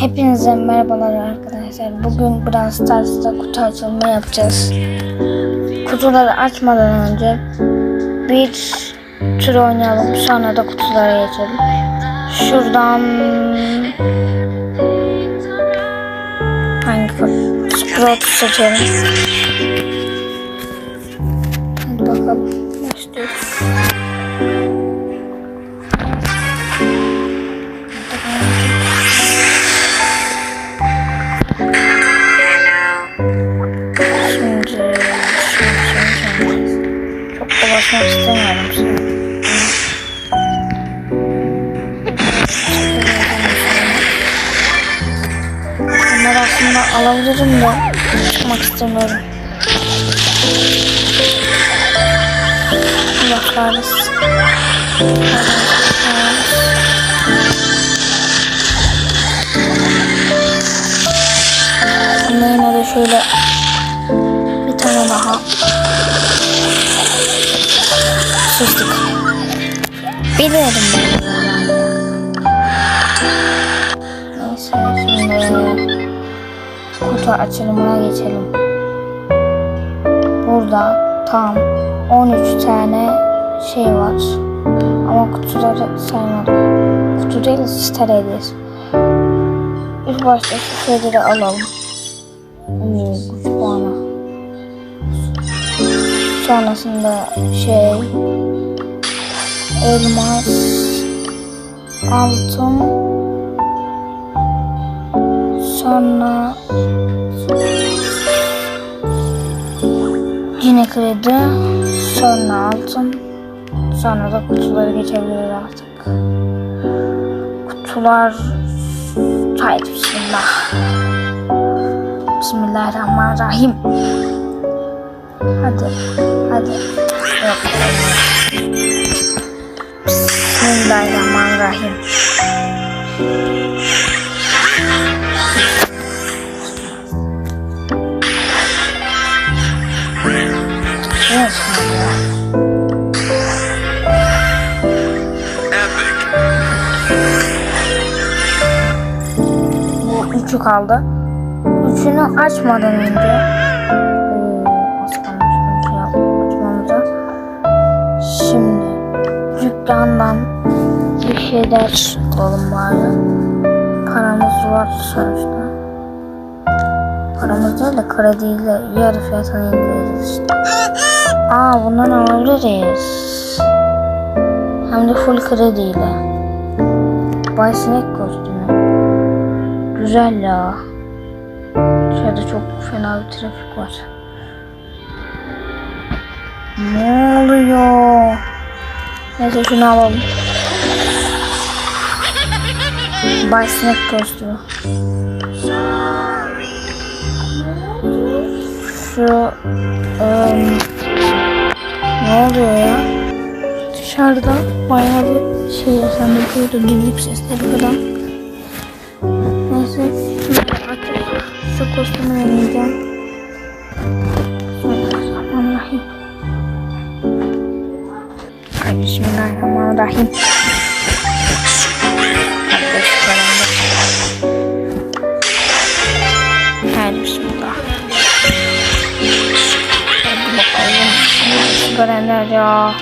Hepinize merhabalar arkadaşlar. Bugün Brawl Stars'ta kutu açılımı yapacağız. Kutuları açmadan önce bir tur oynayalım. Sonra da kutulara geçelim. Şuradan hangi kutu? Sprout seçelim. Hadi bakalım. Aslında alabilirim de çıkmak istemiyorum. Kahretsin. Ama yine de şöyle bir tane daha sıçtık. Biliyordum ben. Neyse şimdi kutu açılımına geçelim. Burada tam 13 tane şey var. Ama kutuları saymadım. Kutu değil hediyesi. İlk başta şu şeyleri alalım. Oo, güç puanı. Sonrasında şey elmas altın sonra yine kredi sonra altın sonra da kutuları geçebiliriz artık. Kutular haydi bismillah. Bismillahirrahmanirrahim. Hadi, üçü kaldı. Üçünü açmadan önce açmamıza. Şimdi dükkandan bir şeyler alalım bari. Paramız var sonuçta. Paramız değil de krediyle yarı fiyatına indireceğiz işte. Aa bundan alabiliriz. Hem de full krediyle. Bay Sinek kostümü. Güzel ya. Dışarıda çok fena bir trafik var. Ne oluyor? Neyse şunu alalım. Bay Sinek kostümü. Şu ım, ne oluyor ya? Dışarıda bayağı bir şey yaşandı. Duydu düdük sesleri falan. Şu kostümü deneyeceğim. Bismillahirrahmanirrahim. Ay Bismillahirrahmanirrahim. Hadi Bismillah. Hadi bakalım. Görenler ya.